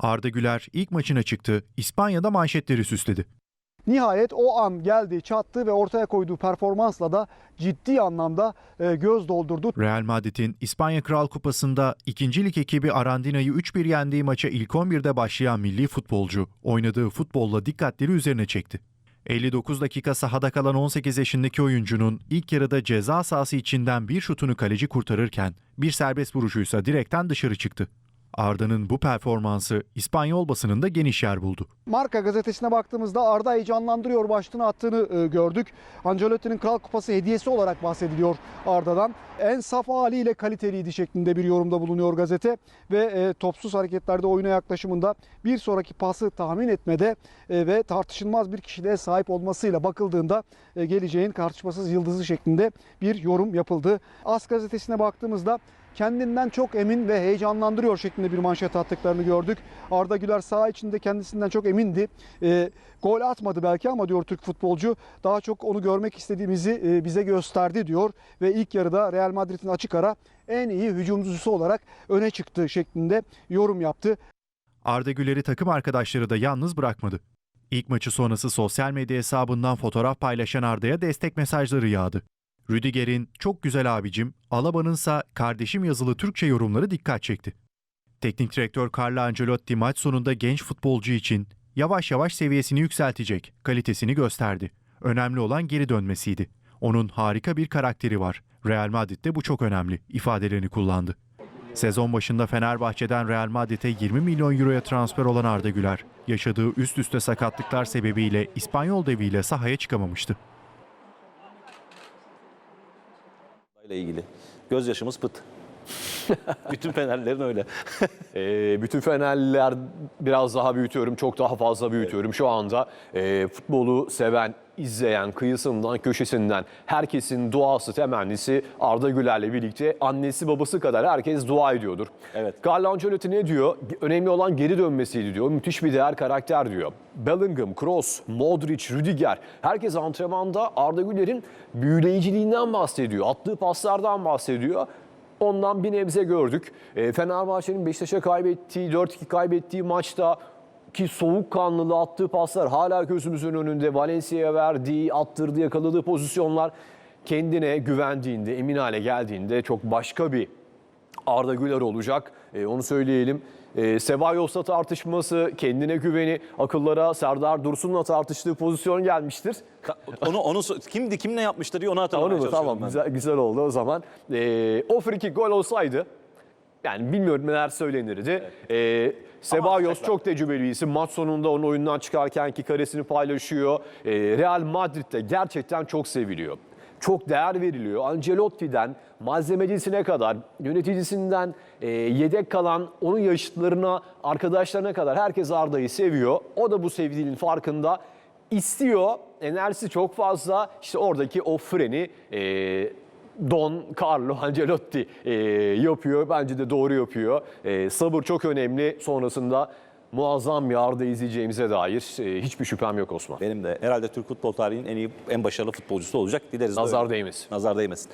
Arda Güler ilk maçına çıktı, İspanya'da manşetleri süsledi. Nihayet o an geldi, çattı ve ortaya koyduğu performansla da ciddi anlamda e, göz doldurdu. Real Madrid'in İspanya Kral Kupası'nda ikinci lig ekibi Arandina'yı 3-1 yendiği maça ilk 11'de başlayan milli futbolcu oynadığı futbolla dikkatleri üzerine çekti. 59 dakika sahada kalan 18 yaşındaki oyuncunun ilk yarıda ceza sahası içinden bir şutunu kaleci kurtarırken bir serbest vuruşuysa direkten dışarı çıktı. Arda'nın bu performansı İspanyol basınında geniş yer buldu. Marka gazetesine baktığımızda Arda heyecanlandırıyor başlığını attığını e, gördük. Ancelotti'nin Kral Kupası hediyesi olarak bahsediliyor Arda'dan. En saf haliyle kaliteliydi şeklinde bir yorumda bulunuyor gazete. Ve e, topsuz hareketlerde oyuna yaklaşımında bir sonraki pası tahmin etmede e, ve tartışılmaz bir kişiliğe sahip olmasıyla bakıldığında geleceğin tartışmasız yıldızı şeklinde bir yorum yapıldı. As gazetesine baktığımızda kendinden çok emin ve heyecanlandırıyor şeklinde bir manşet attıklarını gördük. Arda Güler saha içinde kendisinden çok emindi. E, gol atmadı belki ama diyor Türk futbolcu daha çok onu görmek istediğimizi e, bize gösterdi diyor. Ve ilk yarıda Real Madrid'in açık ara en iyi hücumcusu olarak öne çıktı şeklinde yorum yaptı. Arda Güler'i takım arkadaşları da yalnız bırakmadı. İlk maçı sonrası sosyal medya hesabından fotoğraf paylaşan Arda'ya destek mesajları yağdı. Rüdiger'in çok güzel abicim, Alaba'nınsa kardeşim yazılı Türkçe yorumları dikkat çekti. Teknik direktör Carlo Ancelotti maç sonunda genç futbolcu için yavaş yavaş seviyesini yükseltecek, kalitesini gösterdi. Önemli olan geri dönmesiydi. Onun harika bir karakteri var. Real Madrid'de bu çok önemli ifadelerini kullandı. Sezon başında Fenerbahçe'den Real Madrid'e 20 milyon euroya transfer olan Arda Güler, yaşadığı üst üste sakatlıklar sebebiyle İspanyol deviyle sahaya çıkamamıştı. İle ilgili. Gözyaşımız pıt. Bütün Fenerlerin öyle. Ee, bütün Fenerliler biraz daha büyütüyorum, çok daha fazla büyütüyorum. Şu anda e, futbolu seven, izleyen, kıyısından, köşesinden herkesin duası, temennisi Arda Güler'le birlikte annesi babası kadar herkes dua ediyordur. Evet. Carlo Ancelotti ne diyor? Önemli olan geri dönmesiydi diyor. Müthiş bir değer karakter diyor. Bellingham, Kroos, Modric, Rüdiger herkes antrenmanda Arda Güler'in büyüleyiciliğinden bahsediyor. Attığı paslardan bahsediyor. Ondan bir nebze gördük. E, Fenerbahçe'nin Beşiktaş'a kaybettiği, 4-2 kaybettiği maçta ki soğukkanlılığı attığı paslar hala gözümüzün önünde. Valencia'ya verdiği, attırdığı, yakaladığı pozisyonlar kendine güvendiğinde, emin hale geldiğinde çok başka bir Arda Güler olacak. E, onu söyleyelim. E, Sebayos'la tartışması, kendine güveni, akıllara Serdar Dursun'la tartıştığı pozisyon gelmiştir. onu onu kimdi kim ne yapmıştı diye onu hatırlamaya Onu mu? Tamam ben. güzel, güzel oldu o zaman. Ee, o free kick gol olsaydı yani bilmiyorum neler söylenirdi. Ee, Sebayos çok tecrübeli bir isim. Maç sonunda onun oyundan çıkarken ki karesini paylaşıyor. Ee, Real Madrid'de gerçekten çok seviliyor. Çok değer veriliyor. Ancelotti'den malzemecisine kadar, yöneticisinden e, yedek kalan onun yaşıtlarına, arkadaşlarına kadar herkes Arda'yı seviyor. O da bu sevdiğinin farkında istiyor. Enerjisi çok fazla. İşte oradaki o freni e, Don Carlo Ancelotti e, yapıyor. Bence de doğru yapıyor. E, sabır çok önemli. Sonrasında muazzam bir Arda izleyeceğimize dair e, hiçbir şüphem yok Osman. Benim de herhalde Türk futbol tarihinin en iyi en başarılı futbolcusu olacak. Dileriz Nazar değmesin. Nazar değmesin.